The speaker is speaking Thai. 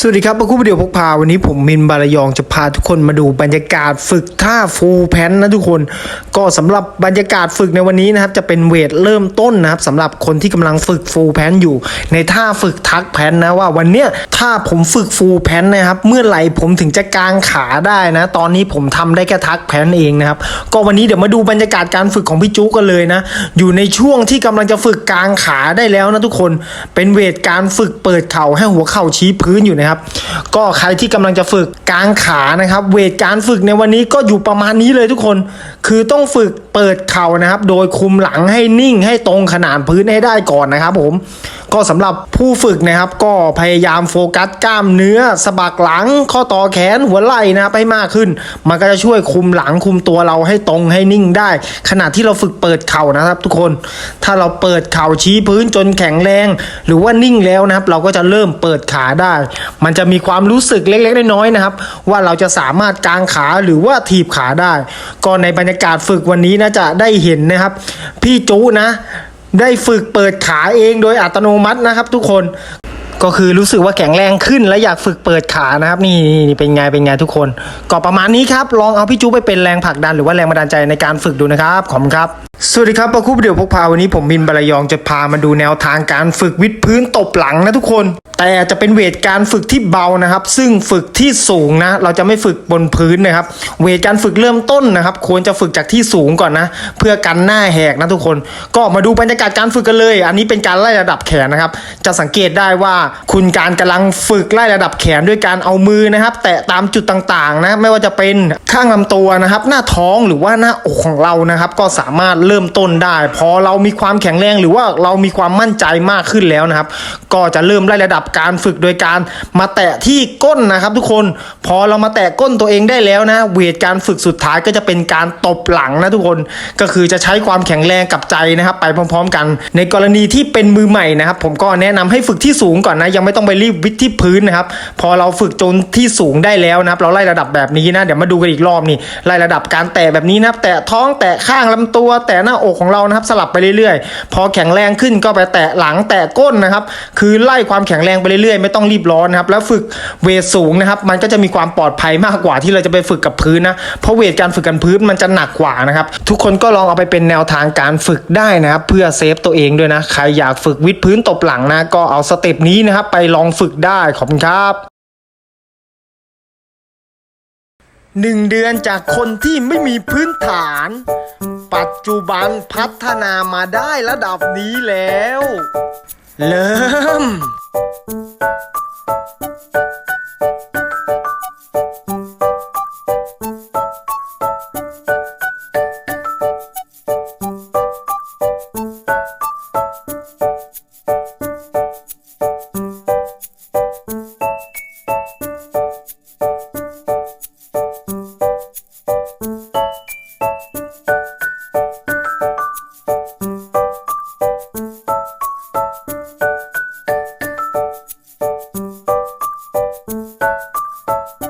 สวัสดีครับมาคู่วิดีโอพกพาวันนี้ผมมินบารยองจะพาทุกคนมาดูบรรยากาศฝึกท่าฟูลแพนนะทุกคน ก็สำหรับบรรยากาศฝึกในวันนี้นะครับ จะเป็นเวทเริ่มต้นนะครับสำหรับคนที่กำลังฝึกฟูลแพนอยู่ ในท่าฝึกทักแพนนะว่าวันเนี้ยถ้าผมฝึกฟูลแพนนะครับ เมื่อไหร่ผมถึงจะกางขาได้นะ ตอนนี้ผมทำได้แค่ทักแพนเองนะครับ ก็วันนี้เดี๋ยวมาดูบรรยากาศการฝึกของพี่จุกันเลยนะอยู่ในช่วงที่กำลังจะฝึกกางขาได้แล้วนะทุกคนเป็นเวทการฝึกเปิดเข่าให้หัวเข่าชี้พื้นอยู่นะครับ ก็ใครที่กำลังจะฝึกกางขานะครับ เวทการฝึกในวันนี้ก็อยู่ประมาณนี้เลยทุกคน คือต้องฝึกเปิดเข่านะครับ โดยคุมหลังให้นิ่งให้ตรงขนาดพื้นให้ได้ก่อนนะครับผมก็สำหรับผู้ฝึกนะครับ ก็พยายามโฟกัสกล้ามเนื้อสะบักหลัง ข้อต่อแขนหัวไหล่นะครับให้มากขึ้น มันก็จะช่วยคุมหลังคุมตัวเราให้ตรงให้นิ่งได้ ขณะที่เราฝึกเปิดเข่านะครับ ทุกคน ถ้าเราเปิดเข่าชี้พื้นจนแข็งแรง หรือว่านิ่งแล้วนะครับ เราก็จะเริ่มเปิดขาได้ มันจะมีความรู้สึกเล็กๆน้อยๆนะครับ ว่าเราจะสามารถกางขาหรือว่าถีบขาได้ ก็ในบรรยากาศฝึกวันนี้นะจะได้เห็นนะครับ พี่จูนะ ได้ฝึกเปิดขาเองโดยอัตโนมัตินะครับทุกคน ก็คือรู้สึกว่าแข็งแรงขึ้นและอยากฝึกเปิดขานะครับ นี่เป็นไงเป็นไงทุกคน ก็ประมาณนี้ครับ ลองเอาพี่จูไปเป็นแรงผลักดันหรือว่าแรงบันดาลใจในการฝึกดูนะครับขอบคุณครับสวัสดีครับปะคุปเดี๋ยวพกพาวันนี้ผมมินบรยองจะพามาดูแนวทางการฝึกวิดพื้นตบหลังนะทุกคน แต่จะเป็นเวทการฝึกที่เบานะครับ ซึ่งฝึกที่สูงนะ เราจะไม่ฝึกบนพื้นนะครับ เวทการฝึกเริ่มต้นนะครับ ควรจะฝึกจากที่สูงก่อนนะ เพื่อกันหน้าแหกนะทุกคน ก็มาดูบรรยากาศการฝึกกันเลย อันนี้เป็นการไล่ระดับแขนนะครับ จะสังเกตได้ว่าคุณการกำลังฝึกไล่ระดับแขนด้วยการเอามือนะครับ แตะตามจุดต่างๆนะไม่ว่าจะเป็นข้างลำตัวนะครับ หน้าท้องหรือว่าหน้าอกของเรานะครับ ก็สามารถเริ่มต้นได้ พอเรามีความแข็งแรงหรือว่าเรามีความมั่นใจมากขึ้นแล้วนะครับ ก็จะเริ่มไล่ระดับการฝึกโดยการมาแตะที่ก้นนะครับ ทุกคนพอเรามาแตะก้นตัวเองได้แล้วนะเวทการฝึกสุดท้ายก็จะเป็นการตบหลังนะทุกคนก็คือจะใช้ความแข็งแรงกับใจนะครับ ไปพร้อม ๆ กัน ในกรณีที่เป็นมือใหม่นะครับ ผมก็แนะนำให้ฝึกที่สูงก่อนนะยังไม่ต้องไปรีบวิทย์ที่พื้นนะครับพอเราฝึกจนที่สูงได้แล้วนะครับ เราไล่ระดับแบบนี้นะเดี๋ยวมาดูกันอีกรอบนี่ไล่ระดับการแตะแบบนี้นะครับแตะท้องแตะข้างลำตัวแตะหน้าอกของเรานะครับสลับไปเรื่อยๆ พอแข็งแรงขึ้นก็ไปแตะหลังแตะก้นนะครับ คือไล่ความแข็งแรงไปเรื่อยๆ ไม่ต้องรีบร้อนนะครับแล้วฝึกเวทสูงนะครับ มันก็จะมีความปลอดภัยมากกว่าที่เราจะไปฝึกกับพื้นนะเพราะเวทการฝึกกันพื้นมันจะหนักกว่านะครับทุกคนก็ลองเอาไปเป็นแนวทางการฝึกได้นะครับเพื่อเซฟตัวเองด้วยนะใครอยากฝึกวิดพื้นตบหลังนะก็เอาสเต็ปนี้นะครับ ไปลองฝึกได้ขอบคุณครับหนึ่งเดือนจากคนที่ไม่มีพื้นฐาน ปัจจุบันพัฒนามาได้ระดับนี้แล้ว เริ่ม you